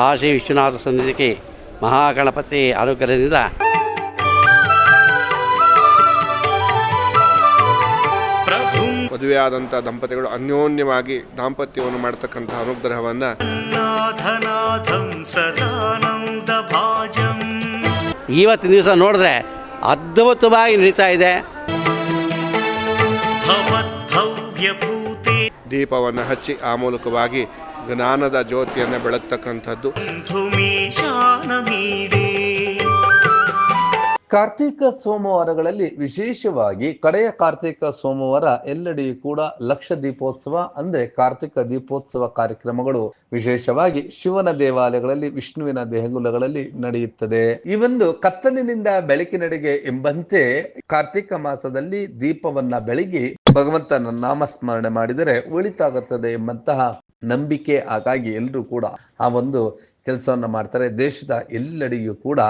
ಕಾಶಿ ವಿಶ್ವನಾಥ ಸನ್ನಿಧಿಗೆ ಮಹಾಗಣಪತಿ ಅನುಗ್ರಹದಿಂದ ಮದುವೆಯಾದಂಥ ದಂಪತಿಗಳು ಅನ್ಯೋನ್ಯವಾಗಿ ದಾಂಪತ್ಯವನ್ನು ಮಾಡ್ತಕ್ಕಂಥ ಅನುಗ್ರಹವನ್ನು ಇವತ್ತಿನ ದಿವಸ ನೋಡಿದ್ರೆ ಅದ್ಭುತವಾಗಿ ನಡೀತಾ ಇದೆ. ದೀಪವನ್ನು ಹಚ್ಚಿ ಆ ಮೂಲಕವಾಗಿ ಜ್ಞಾನದ ಜ್ಯೋತಿಯನ್ನು ಬೆಳಗ್ತಕ್ಕಂಥದ್ದು. ಕಾರ್ತೀಕ ಸೋಮವಾರಗಳಲ್ಲಿ ವಿಶೇಷವಾಗಿ ಕಡೆಯ ಕಾರ್ತೀಕ ಸೋಮವಾರ ಎಲ್ಲೆಡೆಯೂ ಕೂಡ ಲಕ್ಷ ದೀಪೋತ್ಸವ, ಅಂದ್ರೆ ಕಾರ್ತಿಕ ದೀಪೋತ್ಸವ ಕಾರ್ಯಕ್ರಮಗಳು ವಿಶೇಷವಾಗಿ ಶಿವನ ದೇವಾಲಯಗಳಲ್ಲಿ, ವಿಷ್ಣುವಿನ ದೇಗುಲಗಳಲ್ಲಿ ನಡೆಯುತ್ತದೆ. ಈ ಒಂದು ಕತ್ತಲಿನಿಂದ ಬೆಳಕಿನಡೆಗೆ ಎಂಬಂತೆ ಕಾರ್ತಿಕ ಮಾಸದಲ್ಲಿ ದೀಪವನ್ನ ಬೆಳಗಿ ಭಗವಂತನ ನಾಮಸ್ಮರಣೆ ಮಾಡಿದರೆ ಉಳಿತಾಗುತ್ತದೆ ಎಂಬಂತಹ ನಂಬಿಕೆ ಹಾಗಾಗಿ ಎಲ್ಲರೂ ಕೂಡ ಆ ಒಂದು ಕೆಲಸವನ್ನು ಮಾಡ್ತಾರೆ. ದೇಶದ ಎಲ್ಲೆಡೆಯೂ ಕೂಡ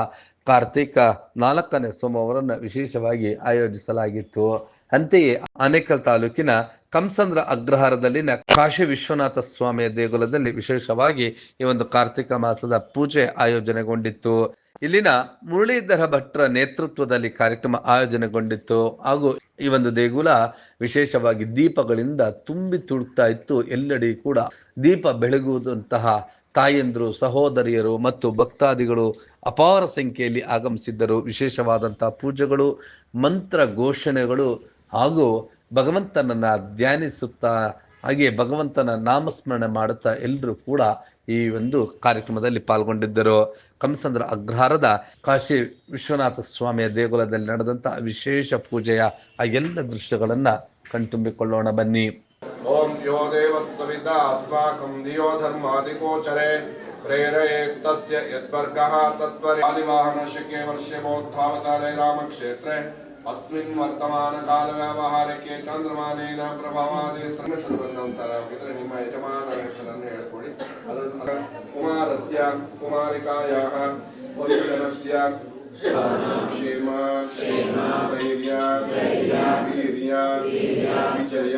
ಕಾರ್ತಿಕ ನಾಲ್ಕನೇ ಸೋಮವಾರವನ್ನು ವಿಶೇಷವಾಗಿ ಆಯೋಜಿಸಲಾಗಿತ್ತು. ಅಂತೆಯೇ ಆನೇಕಲ್ ತಾಲೂಕಿನ ಕಂಸಂದ್ರ ಅಗ್ರಹಾರದಲ್ಲಿನ ಕಾಶಿ ವಿಶ್ವನಾಥ ಸ್ವಾಮಿಯ ದೇಗುಲದಲ್ಲಿ ವಿಶೇಷವಾಗಿ ಈ ಒಂದು ಕಾರ್ತಿಕ ಮಾಸದ ಪೂಜೆ ಆಯೋಜನೆಗೊಂಡಿತ್ತು. ಇಲ್ಲಿನ ಮುರಳೀಧರ ಭಟ್ರ ನೇತೃತ್ವದಲ್ಲಿ ಕಾರ್ಯಕ್ರಮ ಆಯೋಜನೆಗೊಂಡಿತ್ತು. ಹಾಗೂ ಈ ಒಂದು ದೇಗುಲ ವಿಶೇಷವಾಗಿ ದೀಪಗಳಿಂದ ತುಂಬಿ ತುಳುಕ್ತಾ ಇತ್ತು. ಎಲ್ಲೆಡೆ ಕೂಡ ದೀಪ ಬೆಳಗುವುದಂತಹ ತಾಯಂದ್ರು, ಸಹೋದರಿಯರು ಮತ್ತು ಭಕ್ತಾದಿಗಳು ಅಪಾರ ಸಂಖ್ಯೆಯಲ್ಲಿ ಆಗಮಿಸಿದ್ದರು. ವಿಶೇಷವಾದಂತಹ ಪೂಜೆಗಳು, ಮಂತ್ರ ಘೋಷಣೆಗಳು ಹಾಗೂ ಭಗವಂತನನ್ನ ಧ್ಯಾನಿಸುತ್ತಾ, ಹಾಗೆ ಭಗವಂತನ ನಾಮಸ್ಮರಣೆ ಮಾಡುತ್ತಾ ಎಲ್ಲರೂ ಕೂಡ ಈ ಒಂದು ಕಾರ್ಯಕ್ರಮದಲ್ಲಿ ಪಾಲ್ಗೊಂಡಿದ್ದರು. ಕಂಸಂದ್ರ ಅಗ್ರಹಾರದ ಕಾಶಿ ವಿಶ್ವನಾಥ ಸ್ವಾಮಿಯ ದೇಗುಲದಲ್ಲಿ ನಡೆದಂತಹ ವಿಶೇಷ ಪೂಜೆಯ ಆ ಎಲ್ಲ ದೃಶ್ಯಗಳನ್ನ ಕಣ್ತುಂಬಿಕೊಳ್ಳೋಣ ಬನ್ನಿ. ಓಂ ಯೋ ದೇವ ಸವಿತ ಅಸ್ಮಾಕಂ ಧಿಯೋ ಧರ್ಮಾದಿಗೋಚರೆ ಪ್ರೇರಯೇತ್ತಸ್ಯ ಯದ್ವರ್ಗಃ ತತ್ಪರಿ ಆಲಿವಾಹನ ಶಕೆ ವರ್ಷೆ ಮೋದ್ಧಾವತಾರೆ ರಾಮಕ್ಷೇತ್ರೆ. ಅಸ್ಮಿನ್ ವರ್ತಮಾನ ಕಾಲ ವ್ಯವಹಾರಕ್ಕೆ ಚಂದ್ರಮಾನೇನ ಪ್ರಭಾವಾದಿ ಸಂಘ ಸಂಬಂಧ ಅಂತಾರ ಹಾಗಿದ್ರೆ ನಿಮ್ಮ ಯಜಮಾನರ ಹೆಸರನ್ನು ಹೇಳ್ಕೊಳ್ಳಿ ಅದರ ಅದರ ಕುಮಾರಸ್ಯ ಕುಮಾರಿಕಾಯಾಹ ವಂಶನಸ್ಯ ಕ್ಷೇಮ ಧೈರ್ಯ ವೀರ್ಯ ವಿಜಯ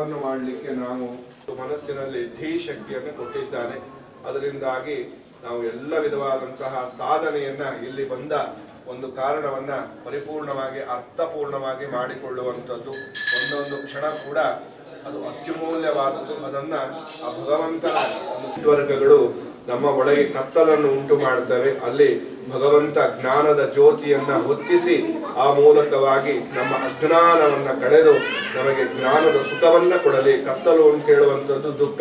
ಕೆಲಸವನ್ನು ಮಾಡಲಿಕ್ಕೆ ನಾವು ಮನಸ್ಸಿನಲ್ಲಿ ಧೀ ಶಕ್ತಿಯನ್ನು ಕೊಟ್ಟಿದ್ದಾನೆ. ಅದರಿಂದಾಗಿ ನಾವು ಎಲ್ಲ ವಿಧವಾದಂತಹ ಸಾಧನೆಯನ್ನ ಇಲ್ಲಿ ಬಂದ ಒಂದು ಕಾರಣವನ್ನ ಪರಿಪೂರ್ಣವಾಗಿ, ಅರ್ಥಪೂರ್ಣವಾಗಿ ಮಾಡಿಕೊಳ್ಳುವಂಥದ್ದು. ಒಂದೊಂದು ಕ್ಷಣ ಕೂಡ ಅದು ಅತ್ಯಮೂಲ್ಯವಾದದ್ದು. ಅದನ್ನ ಆ ಭಗವಂತನ ವರ್ಗಗಳು ನಮ್ಮ ಒಳಗೆ ಕತ್ತಲನ್ನು ಉಂಟು ಮಾಡುತ್ತವೆ. ಅಲ್ಲಿ ಭಗವಂತ ಜ್ಞಾನದ ಜ್ಯೋತಿಯನ್ನ ಹೊತ್ತಿಸಿ ಆ ಮೂಲಕವಾಗಿ ನಮ್ಮ ಅಜ್ಞಾನವನ್ನ ಕಳೆದು ನಮಗೆ ಜ್ಞಾನದ ಸುಖವನ್ನ ಕೊಡಲಿ. ಕತ್ತಲು ಅಂತ ಹೇಳುವಂಥದ್ದು ದುಃಖ.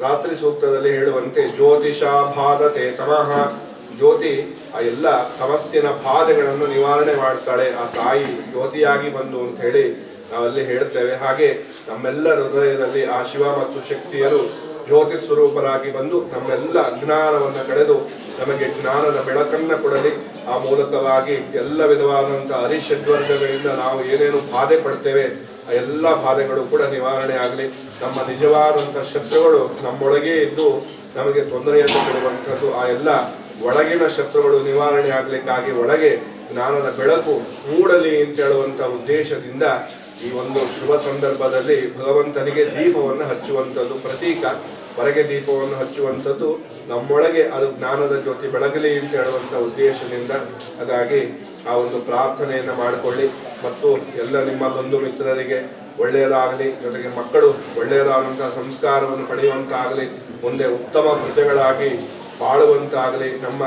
ರಾತ್ರಿ ಸೂಕ್ತದಲ್ಲಿ ಹೇಳುವಂತೆ ಜ್ಯೋತಿಷ ಬಾಧತೆ ತಮಃ. ಜ್ಯೋತಿ ಆ ಎಲ್ಲ ತಮಸ್ಸಿನ ಬಾಧೆಗಳನ್ನು ನಿವಾರಣೆ ಮಾಡ್ತಾಳೆ. ಆ ತಾಯಿ ಜ್ಯೋತಿಯಾಗಿ ಬಂದು ಅಂತ ಹೇಳಿ ನಾವಲ್ಲಿ ಹೇಳ್ತೇವೆ. ಹಾಗೆ ನಮ್ಮೆಲ್ಲರ ಹೃದಯದಲ್ಲಿ ಆ ಶಿವ ಮತ್ತು ಶಕ್ತಿಯರು ಜ್ಯೋತಿ ಸ್ವರೂಪರಾಗಿ ಬಂದು ನಮ್ಮೆಲ್ಲ ಅಜ್ಞಾನವನ್ನು ಕಳೆದು ನಮಗೆ ಜ್ಞಾನದ ಬೆಳಕನ್ನ ಕೊಡಲಿ. ಆ ಮೂಲಕವಾಗಿ ಎಲ್ಲ ವಿಧವಾದಂಥ ಹರಿಷಡ್ವರ್ಗಗಳಿಂದ ನಾವು ಏನೇನು ಬಾಧೆ ಪಡ್ತೇವೆ, ಆ ಎಲ್ಲ ಬಾಧೆಗಳು ಕೂಡ ನಿವಾರಣೆ ಆಗಲಿ. ನಮ್ಮ ನಿಜವಾದಂಥ ಶತ್ರುಗಳು ನಮ್ಮೊಳಗೆ ಇದ್ದು ನಮಗೆ ತೊಂದರೆಯನ್ನು ಕೊಡುವಂಥದ್ದು, ಆ ಎಲ್ಲ ಒಳಗಿನ ಶತ್ರುಗಳು ನಿವಾರಣೆ ಆಗಲಿಕ್ಕಾಗಿ ಒಳಗೆ ಜ್ಞಾನದ ಬೆಳಕು ಮೂಡಲಿ ಅಂತ ಹೇಳುವಂಥ ಉದ್ದೇಶದಿಂದ ಈ ಒಂದು ಶುಭ ಸಂದರ್ಭದಲ್ಲಿ ಭಗವಂತನಿಗೆ ದೀಪವನ್ನು ಹಚ್ಚುವಂಥದ್ದು ಪ್ರತೀಕ. ಹೊರಗೆ ದೀಪವನ್ನು ಹಚ್ಚುವಂಥದ್ದು ನಮ್ಮೊಳಗೆ ಅದು ಜ್ಞಾನದ ಜ್ಯೋತಿ ಬೆಳಗಲಿ ಅಂತ ಹೇಳುವಂಥ ಉದ್ದೇಶದಿಂದ ಹಾಗಾಗಿ ಆ ಒಂದು ಪ್ರಾರ್ಥನೆಯನ್ನು ಮಾಡಿಕೊಳ್ಳಿ. ಮತ್ತು ಎಲ್ಲ ನಿಮ್ಮ ಬಂಧು ಮಿತ್ರರಿಗೆ ಒಳ್ಳೆಯದಾಗಲಿ, ಜೊತೆಗೆ ಮಕ್ಕಳು ಒಳ್ಳೆಯದಾದಂಥ ಸಂಸ್ಕಾರವನ್ನು ಪಡೆಯುವಂತಾಗಲಿ, ಮುಂದೆ ಉತ್ತಮ ಪ್ರಜೆಗಳಾಗಿ ಬಾಳುವಂತಾಗಲಿ ನಮ್ಮ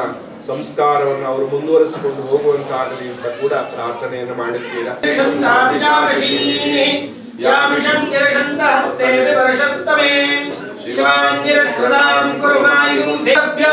ಸಂಸ್ಕಾರವನ್ನು ಅವರು ಮುಂದುವರಿಸಿಕೊಂಡು ಹೋಗುವಂತಾಗಲಿ ಅಂತ ಕೂಡ ಪ್ರಾರ್ಥನೆಯನ್ನು ಮಾಡಿದ್ದೀರಾ यामिषं गिरिशन्तहस्ते विवर्षस्तमे शिवाङ्गिरकृतां कुर्मायुं सेभ्यो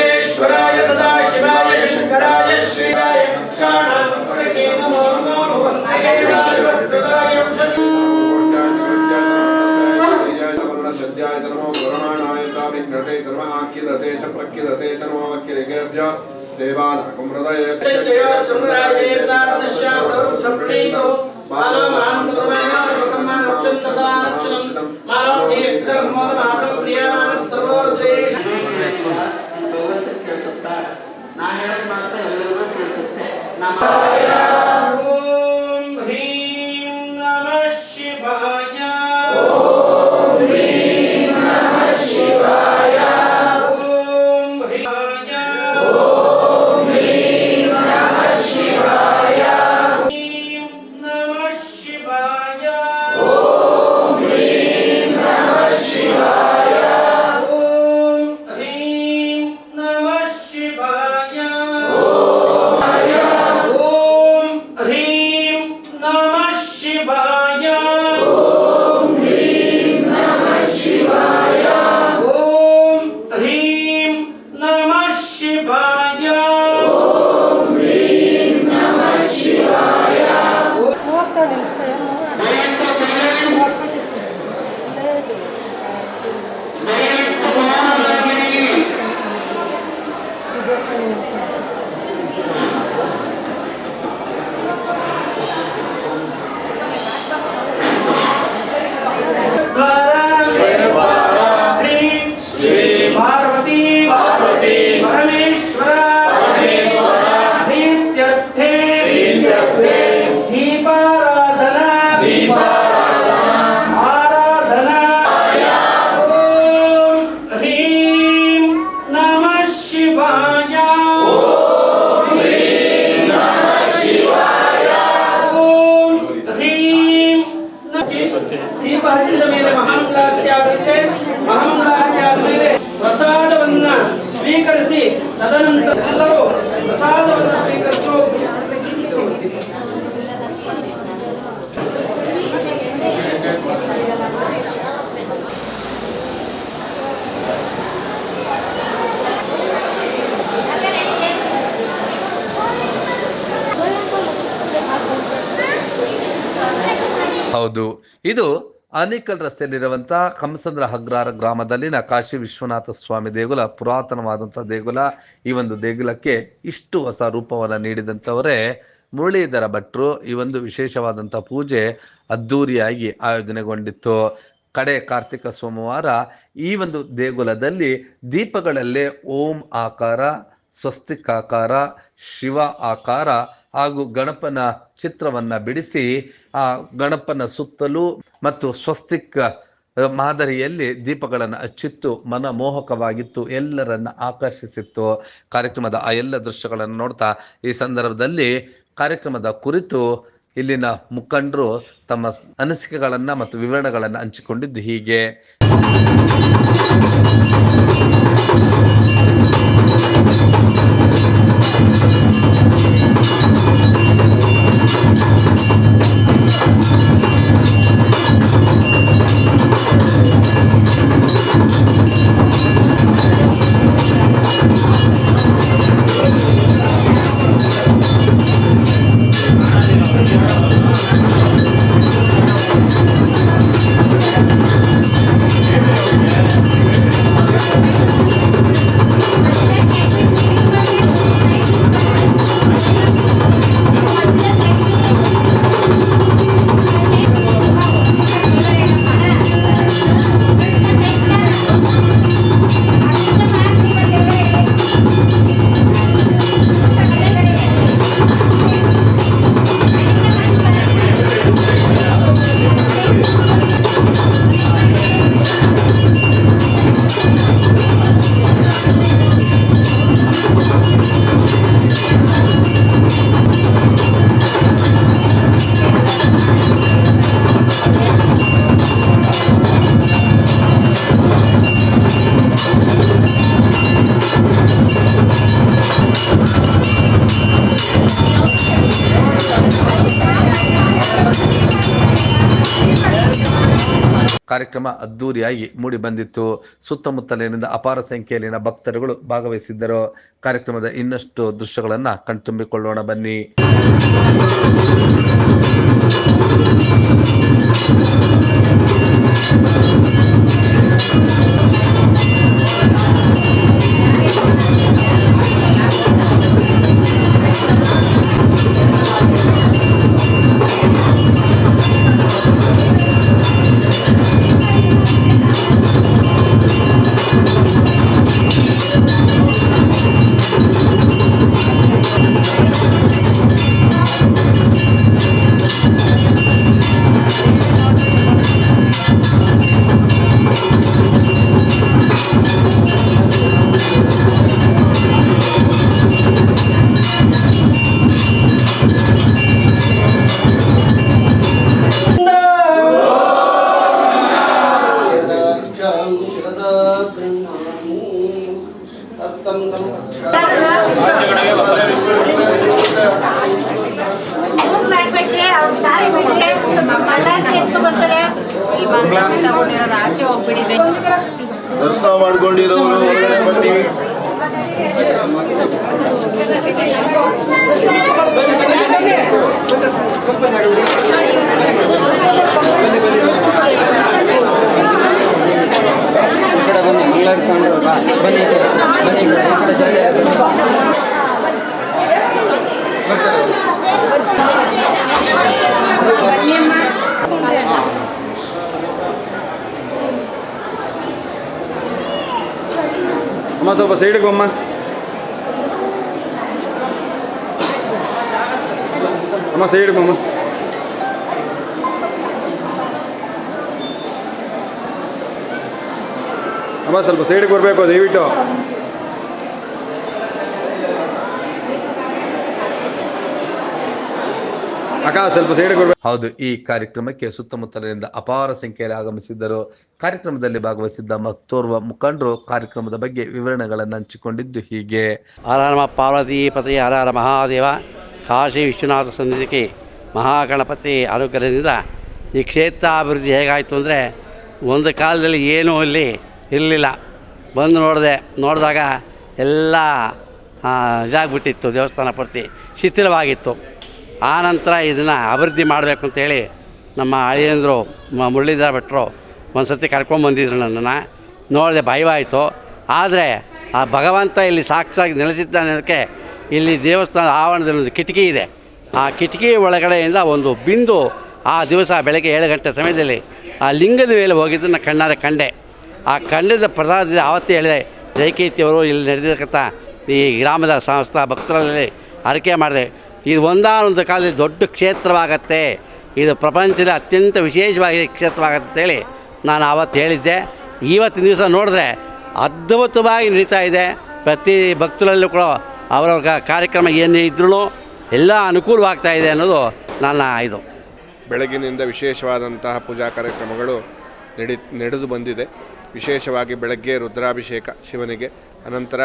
धर्म आख्यदते च प्रख्यदते च नमो वक्यलिकेभ्य देवानाकं हृदये ಓಂ ಹೌದು. ಇದು ಆನೇಕಲ್ ರಸ್ತೆಯಲ್ಲಿರುವಂತ ಕಮಸಂದ್ರ ಹಗ್ರಾರ ಗ್ರಾಮದಲ್ಲಿನ ಕಾಶಿ ವಿಶ್ವನಾಥ ಸ್ವಾಮಿ ದೇಗುಲ ಪುರಾತನವಾದಂತಹ ದೇಗುಲ. ಈ ಒಂದು ದೇಗುಲಕ್ಕೆ ಇಷ್ಟು ಹೊಸ ರೂಪವನ್ನು ನೀಡಿದಂಥವರೇ ಮುರಳೀಧರ ಭಟ್ರು. ಈ ಒಂದು ವಿಶೇಷವಾದಂಥ ಪೂಜೆ ಅದ್ಧೂರಿಯಾಗಿ ಆಯೋಜನೆಗೊಂಡಿತ್ತು. ಕಡೆ ಕಾರ್ತಿಕ ಸೋಮವಾರ ಈ ಒಂದು ದೇಗುಲದಲ್ಲಿ ದೀಪಗಳಲ್ಲೇ ಓಂ ಆಕಾರ ಸ್ವಸ್ತಿಕ್ ಆಕಾರ ಶಿವ ಆಕಾರ ಹಾಗೂ ಗಣಪನ ಚಿತ್ರವನ್ನ ಬಿಡಿಸಿ, ಆ ಗಣಪನ ಸುತ್ತಲೂ ಮತ್ತು ಸ್ವಸ್ತಿಕ್ ಮಾದರಿಯಲ್ಲಿ ದೀಪಗಳನ್ನು ಹಚ್ಚಿತ್ತು. ಮನಮೋಹಕವಾಗಿತ್ತು. ಎಲ್ಲರನ್ನ ಆಕರ್ಷಿಸಿತ್ತು. ಕಾರ್ಯಕ್ರಮದ ಆ ಎಲ್ಲ ದೃಶ್ಯಗಳನ್ನು ನೋಡ್ತಾ ಈ ಸಂದರ್ಭದಲ್ಲಿ ಕಾರ್ಯಕ್ರಮದ ಕುರಿತು ಇಲ್ಲಿನ ಮುಖಂಡರು ತಮ್ಮ ಅನಿಸಿಕೆಗಳನ್ನು ಮತ್ತು ವಿವರಣೆಗಳನ್ನು ಹಂಚಿಕೊಂಡಿದ್ದು ಹೀಗೆ. ಕಾರ್ಯಕ್ರಮ ಅದ್ದೂರಿಯಾಗಿ ಮೂಡಿ ಬಂದಿತ್ತು. ಸುತ್ತಮುತ್ತಲಿನಿಂದ ಅಪಾರ ಸಂಖ್ಯೆಯಲ್ಲಿನ ಭಕ್ತರುಗಳು ಭಾಗವಹಿಸಿದ್ದರು. ಕಾರ್ಯಕ್ರಮದ ಇನ್ನಷ್ಟು ದೃಶ್ಯಗಳನ್ನು ಕಣ್ತುಂಬಿಕೊಳ್ಳೋಣ ಬನ್ನಿ. ದರ್ಶನ ಮಾಡ್ಕೊಂಡಿರೋರು ಬನ್ನಿ ಬನ್ನಿ ಅಮ್ಮ ಸ್ವಲ್ಪ ಸೈಡ್ಗೆ ಅಮ್ಮ ಅಮ್ಮ ಸೈಡ್ಗೆ ಅಮ್ಮ ಅಮ್ಮ ಸ್ವಲ್ಪ ಸೈಡ್ಗೆ ಬರಬೇಕು ದಯವಿಟ್ಟು ಹೌದು ಈ ಕಾರ್ಯಕ್ರಮಕ್ಕೆ ಸುತ್ತಮುತ್ತಲಿನಿಂದ ಅಪಾರ ಸಂಖ್ಯೆಯಲ್ಲಿ ಆಗಮಿಸಿದ್ದರು. ಕಾರ್ಯಕ್ರಮದಲ್ಲಿ ಭಾಗವಹಿಸಿದ್ದ ಮತ್ತೋರ್ವ ಮುಖಂಡರು ಕಾರ್ಯಕ್ರಮದ ಬಗ್ಗೆ ವಿವರಣೆಗಳನ್ನು ಹಂಚಿಕೊಂಡಿದ್ದು ಹೀಗೆ. ಹರ ನಮ ಪಾರ್ವತಿ ಪತಿ ಹರ ಹರ ಮಹಾದೇವ ಕಾಶಿ ವಿಶ್ವನಾಥ ಸನ್ನಿಧಿಗೆ ಮಹಾಗಣಪತಿ ಅನುಗ್ರಹದಿಂದ ಈ ಕ್ಷೇತ್ರ ಅಭಿವೃದ್ಧಿ ಹೇಗಾಯಿತು ಅಂದರೆ ಒಂದು ಕಾಲದಲ್ಲಿ ಏನೂ ಅಲ್ಲಿ ಇರಲಿಲ್ಲ. ಬಂದು ನೋಡಿದೆ ನೋಡಿದಾಗ ಎಲ್ಲ ಇದಾಗ್ಬಿಟ್ಟಿತ್ತು ದೇವಸ್ಥಾನ ಪೂರ್ತಿ ಶಿಥಿಲವಾಗಿತ್ತು. ಆನಂತರ ಇದನ್ನು ಅಭಿವೃದ್ಧಿ ಮಾಡಬೇಕು ಅಂತೇಳಿ ನಮ್ಮ ಅಳಿಯಂದರು ಮುರಳೀಧರ ಭಟ್ರು ಒಂದು ಸತಿ ಕರ್ಕೊಂಬಂದಿದ್ರು ನನ್ನನ್ನು. ನೋಡಿದೆ ಭಯವಾಯಿತು. ಆದರೆ ಆ ಭಗವಂತ ಇಲ್ಲಿ ಸಾಕ್ಷಾಗಿ ನೆಲೆಸಿದ್ದಾನೆ ಅದಕ್ಕೆ ಇಲ್ಲಿ ದೇವಸ್ಥಾನ ಆವರಣದಲ್ಲಿ ಒಂದು ಕಿಟಕಿ ಇದೆ. ಆ ಕಿಟಕಿ ಒಳಗಡೆಯಿಂದ ಒಂದು ಬಿಂದು ಆ ದಿವಸ ಬೆಳಗ್ಗೆ ಏಳು ಗಂಟೆ ಸಮಯದಲ್ಲಿ ಆ ಲಿಂಗದ ಮೇಲೆ ಹೋಗಿದ್ದನ್ನು ಕಣ್ಣಾರೆ ಕಂಡೆ. ಆ ಕಂಡದ ಪ್ರಸಾದ ಆವತ್ತೇ ಹೇಳಿದೆ ಜಯಕೀರ್ತಿಯವರು ಇಲ್ಲಿ ನಡೆದಿರ್ತಕ್ಕಂಥ ಈ ಗ್ರಾಮದ ಸಂಸ್ಥಾ ಭಕ್ತರಲ್ಲಿ ಹರಕೆ ಮಾಡಿದೆ. ಇದು ಒಂದಾನೊಂದು ಕಾಲದಲ್ಲಿ ದೊಡ್ಡ ಕ್ಷೇತ್ರವಾಗತ್ತೆ. ಇದು ಪ್ರಪಂಚದ ಅತ್ಯಂತ ವಿಶೇಷವಾಗಿ ಕ್ಷೇತ್ರವಾಗತ್ತೆ ಅಂತೇಳಿ ನಾನು ಆವತ್ತು ಹೇಳಿದ್ದೆ. ಇವತ್ತಿನ ದಿವಸ ನೋಡಿದ್ರೆ ಅದ್ಭುತವಾಗಿ ನಡೀತಾ ಇದೆ. ಪ್ರತಿ ಭಕ್ತರಲ್ಲೂ ಕೂಡ ಅವರವ್ರ ಕಾರ್ಯಕ್ರಮ ಏನೇ ಇದ್ರೂ ಎಲ್ಲ ಅನುಕೂಲವಾಗ್ತಾ ಇದೆ ಅನ್ನೋದು ನನ್ನ ಇದು. ಬೆಳಗಿನಿಂದ ವಿಶೇಷವಾದಂತಹ ಪೂಜಾ ಕಾರ್ಯಕ್ರಮಗಳು ನಡಿ, ನಡೆದು ಬಂದಿದೆ. ವಿಶೇಷವಾಗಿ ಬೆಳಗ್ಗೆ ರುದ್ರಾಭಿಷೇಕ ಶಿವನಿಗೆ, ಅನಂತರ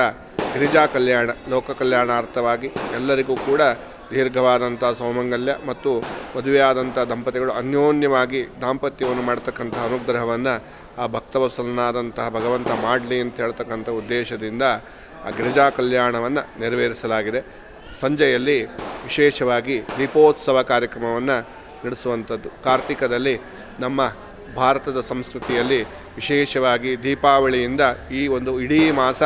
ಗಿರಿಜಾ ಕಲ್ಯಾಣ, ಲೋಕ ಕಲ್ಯಾಣಾರ್ಥವಾಗಿ ಎಲ್ಲರಿಗೂ ಕೂಡ ದೀರ್ಘವಾದಂಥ ಸೌಮಂಗಲ್ಯ ಮತ್ತು ಮದುವೆಯಾದಂಥ ದಂಪತಿಗಳು ಅನ್ಯೋನ್ಯವಾಗಿ ದಾಂಪತ್ಯವನ್ನು ಮಾಡ್ತಕ್ಕಂಥ ಅನುಗ್ರಹವನ್ನು ಆ ಭಕ್ತವತ್ಸಲನಾದಂತಹ ಭಗವಂತ ಮಾಡಲಿ ಅಂತ ಹೇಳ್ತಕ್ಕಂಥ ಉದ್ದೇಶದಿಂದ ಆ ಗಿರಿಜಾ ಕಲ್ಯಾಣವನ್ನು ನೆರವೇರಿಸಲಾಗಿದೆ. ಸಂಜೆಯಲ್ಲಿ ವಿಶೇಷವಾಗಿ ದೀಪೋತ್ಸವ ಕಾರ್ಯಕ್ರಮವನ್ನು ನಡೆಸುವಂಥದ್ದು. ಕಾರ್ತಿಕದಲ್ಲಿ ನಮ್ಮ ಭಾರತದ ಸಂಸ್ಕೃತಿಯಲ್ಲಿ ವಿಶೇಷವಾಗಿ ದೀಪಾವಳಿಯಿಂದ ಈ ಒಂದು ಇಡೀ ಮಾಸ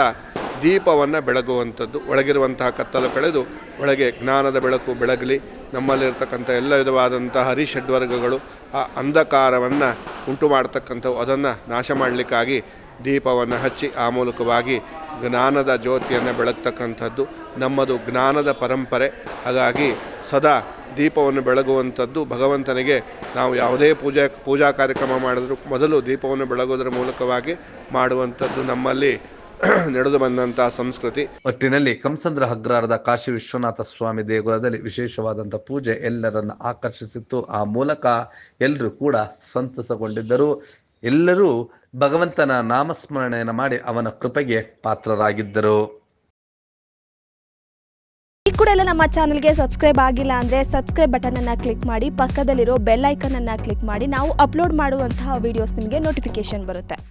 ದೀಪವನ್ನು ಬೆಳಗುವಂಥದ್ದು, ಒಳಗಿರುವಂತಹ ಕತ್ತಲು ಕಳೆದು ಒಳಗೆ ಜ್ಞಾನದ ಬೆಳಕು ಬೆಳಗಲಿ. ನಮ್ಮಲ್ಲಿರ್ತಕ್ಕಂಥ ಎಲ್ಲ ವಿಧವಾದಂತಹ ಹರಿಷಡ್ವರ್ಗಗಳು ಆ ಅಂಧಕಾರವನ್ನು ಉಂಟು ಮಾಡ್ತಕ್ಕಂಥವು, ಅದನ್ನು ನಾಶ ಮಾಡಲಿಕ್ಕಾಗಿ ದೀಪವನ್ನು ಹಚ್ಚಿ ಆ ಮೂಲಕವಾಗಿ ಜ್ಞಾನದ ಜ್ಯೋತಿಯನ್ನು ಬೆಳಗ್ತಕ್ಕಂಥದ್ದು. ನಮ್ಮದು ಜ್ಞಾನದ ಪರಂಪರೆ. ಹಾಗಾಗಿ ಸದಾ ದೀಪವನ್ನು ಬೆಳಗುವಂಥದ್ದು ಭಗವಂತನಿಗೆ ನಾವು ಯಾವುದೇ ಪೂಜಾ ಪೂಜಾ ಕಾರ್ಯಕ್ರಮ ಮಾಡಿದ್ರು ಮೊದಲು ದೀಪವನ್ನು ಬೆಳಗೋದ್ರ ಮೂಲಕವಾಗಿ ಮಾಡುವಂಥದ್ದು ನಮ್ಮಲ್ಲಿ ನಡೆದು ಬಂದಂತಹ ಸಂಸ್ಕೃತಿ. ಒಟ್ಟಿನಲ್ಲಿ ಕಂಸಂದ್ರ ಹಗ್ರಾರದ ಕಾಶಿ ವಿಶ್ವನಾಥ ಸ್ವಾಮಿ ದೇಗುಲದಲ್ಲಿ ವಿಶೇಷವಾದಂತಹ ಪೂಜೆ ಎಲ್ಲರನ್ನ ಆಕರ್ಷಿಸಿತ್ತು. ಆ ಮೂಲಕ ಎಲ್ಲರೂ ಕೂಡ ಸಂತಸಗೊಂಡಿದ್ದರು. ಎಲ್ಲರೂ ಭಗವಂತನ ನಾಮಸ್ಮರಣೆಯನ್ನು ಮಾಡಿ ಅವನ ಕೃಪೆಗೆ ಪಾತ್ರರಾಗಿದ್ದರು. ಈ ಕೂಡ ಎಲ್ಲ ನಮ್ಮ ಚಾನಲ್ಗೆ ಸಬ್ಸ್ಕ್ರೈಬ್ ಆಗಿಲ್ಲ ಅಂದರೆ ಸಬ್ಸ್ಕ್ರೈಬ್ ಬಟನನ್ನು ಕ್ಲಿಕ್ ಮಾಡಿ ಪಕ್ಕದಲ್ಲಿರೋ ಬೆಲ್ ಐಕನನ್ನು ಕ್ಲಿಕ್ ಮಾಡಿ. ನಾವು ಅಪ್ಲೋಡ್ ಮಾಡುವಂತಹ ವೀಡಿಯೋಸ್ ನಿಮಗೆ ನೋಟಿಫಿಕೇಶನ್ ಬರುತ್ತೆ.